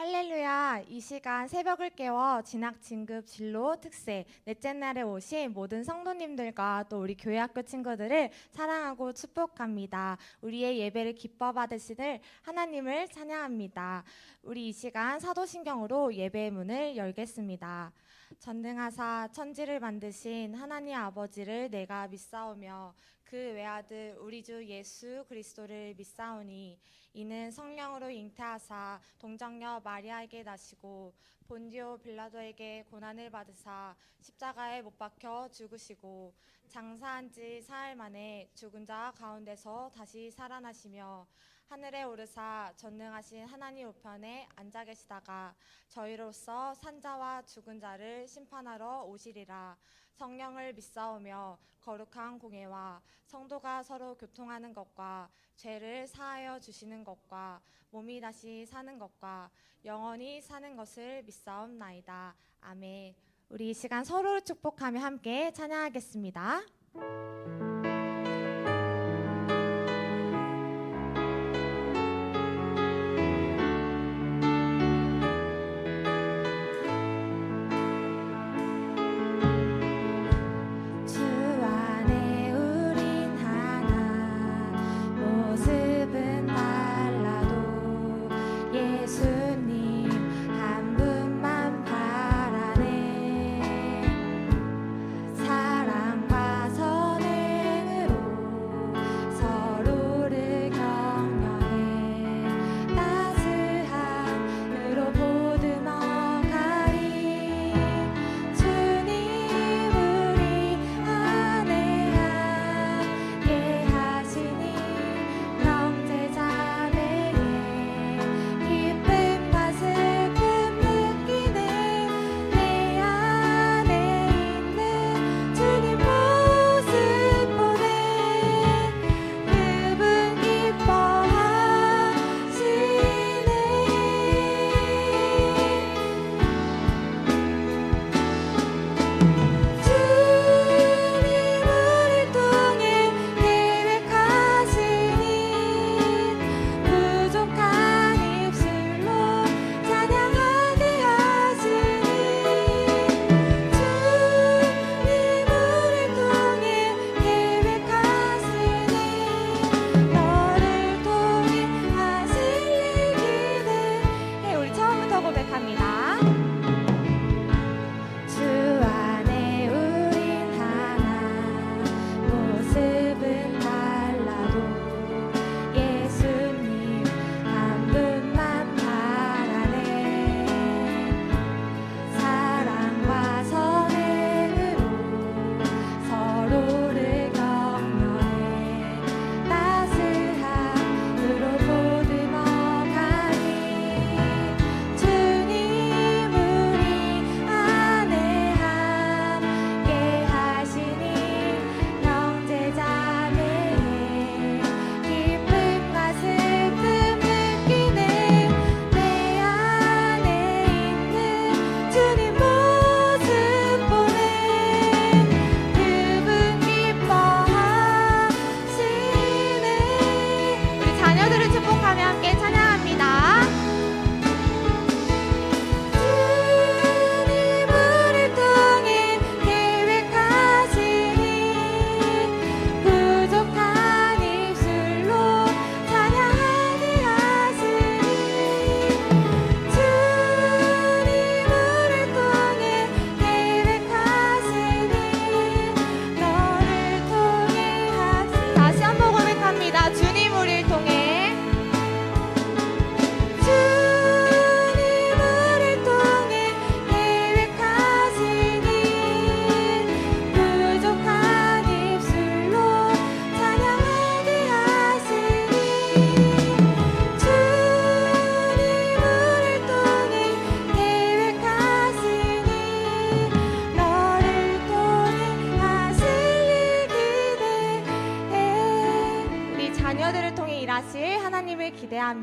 할렐루야! 이 시간 새벽을 깨워 진학, 진급, 진로, 특세, 넷째 날에 오신 모든 성도님들과 또 우리 교회 학교 친구들을 사랑하고 축복합니다. 우리의 예배를 기뻐 받으시는 하나님을 찬양합니다. 우리 이 시간 사도신경으로 예배의 문을 열겠습니다. 전능하사 천지를 만드신 하나님 아버지를 내가 믿사오며 그 외아들 우리 주 예수 그리스도를 믿사오니 이는 성령으로 잉태하사 동정녀 마리아에게 나시고 본디오 빌라도에게 고난을 받으사 십자가에 못 박혀 죽으시고 장사한 지 사흘 만에 죽은 자 가운데서 다시 살아나시며 하늘에 오르사 전능하신 하나님 우편에 앉아 계시다가 저희로서 산자와 죽은 자를 심판하러 오시리라 성령을 믿사오며 거룩한 공예와 성도가 서로 교통하는 것과 죄를 사하여 주시는 것과 몸이 다시 사는 것과 영원히 사는 것을 믿사옵나이다. 아멘. 우리 이 시간 서로를 축복하며 함께 찬양하겠습니다.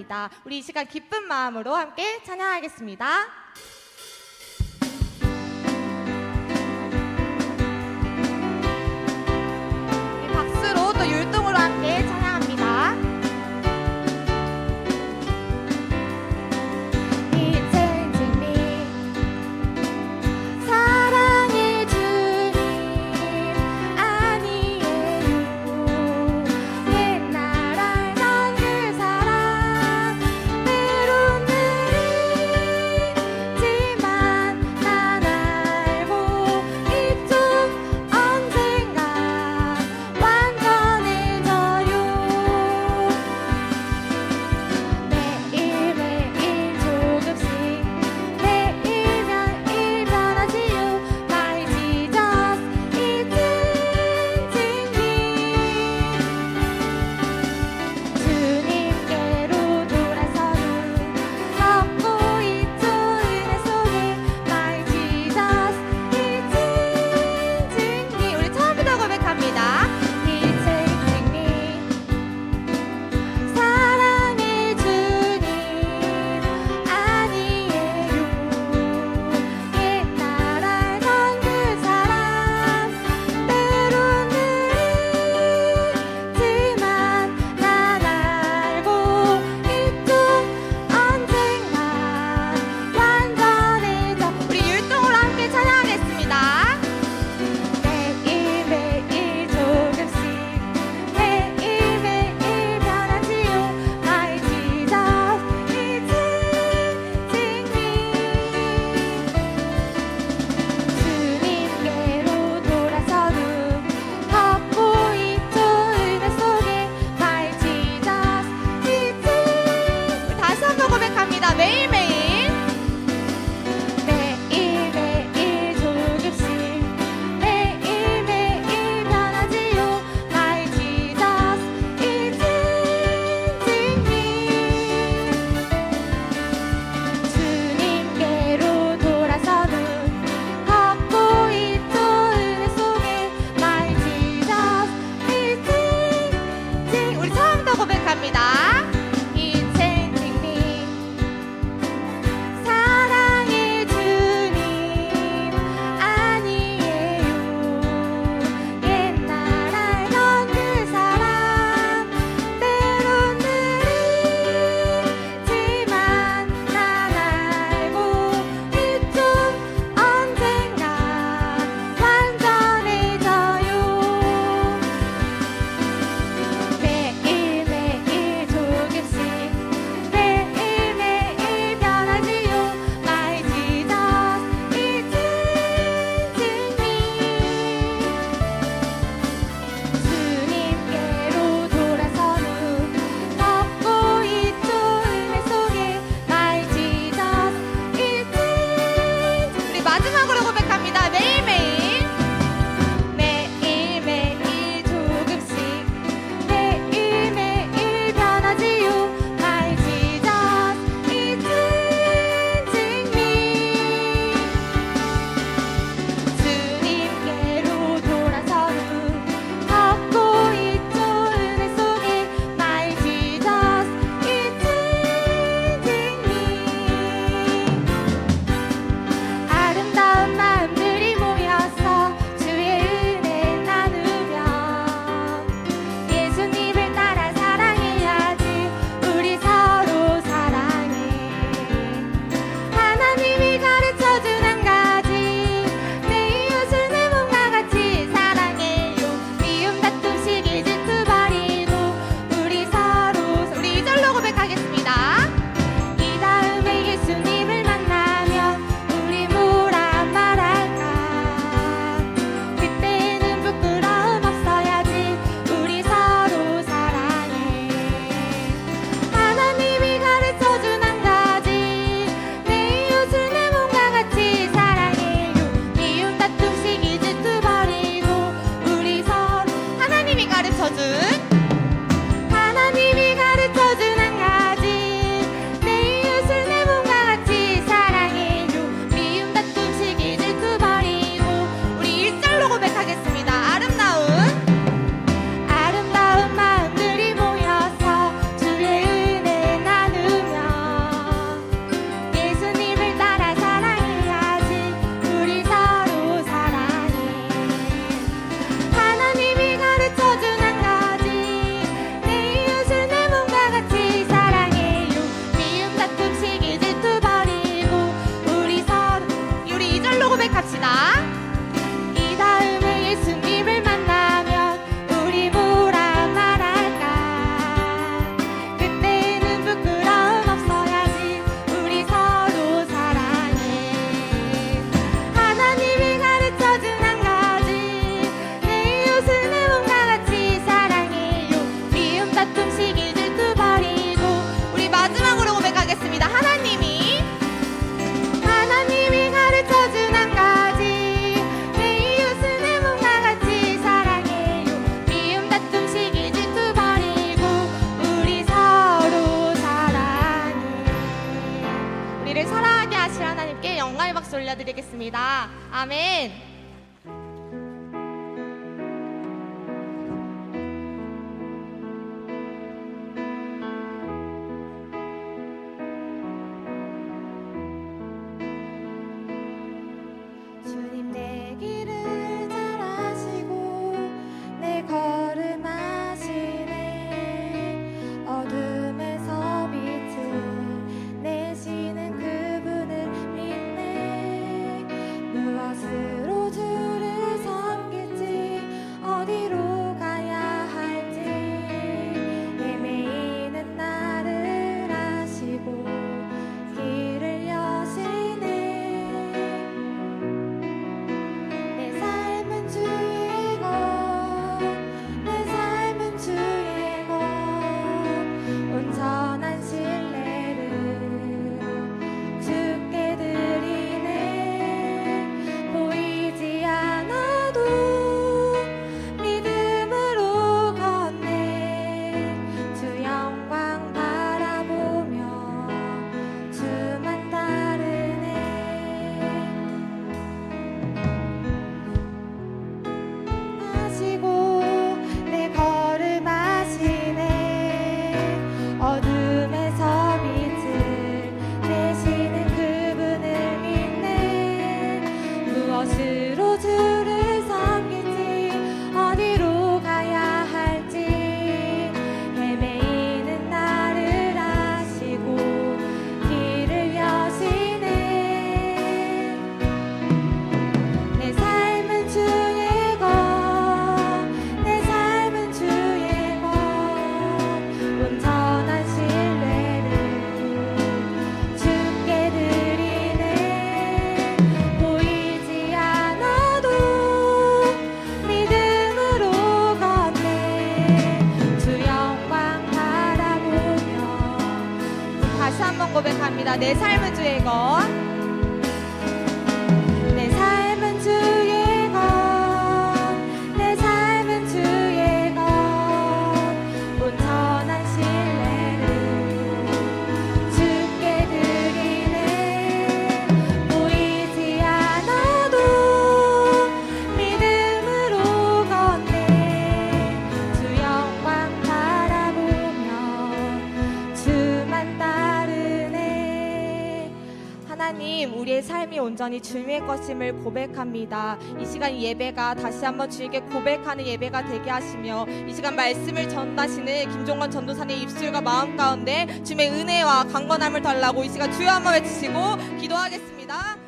기대합니다. 우리 이 시간 기쁜 마음으로 함께 찬양하겠습니다. 박수로 또 율동으 감사의 박수 올려드리겠습니다. 아멘. 고백합니다. 내 삶은 주의 것. 하나님, 우리의 삶이 온전히 주님의 것임을 고백합니다. 이 시간 예배가 다시 한번 주에게 고백하는 예배가 되게 하시며 이 시간 말씀을 전하시는 김종건 전도사의 입술과 마음 가운데 주님의 은혜와 강건함을 달라고 이 시간 주여 한번 외치시고 기도하겠습니다.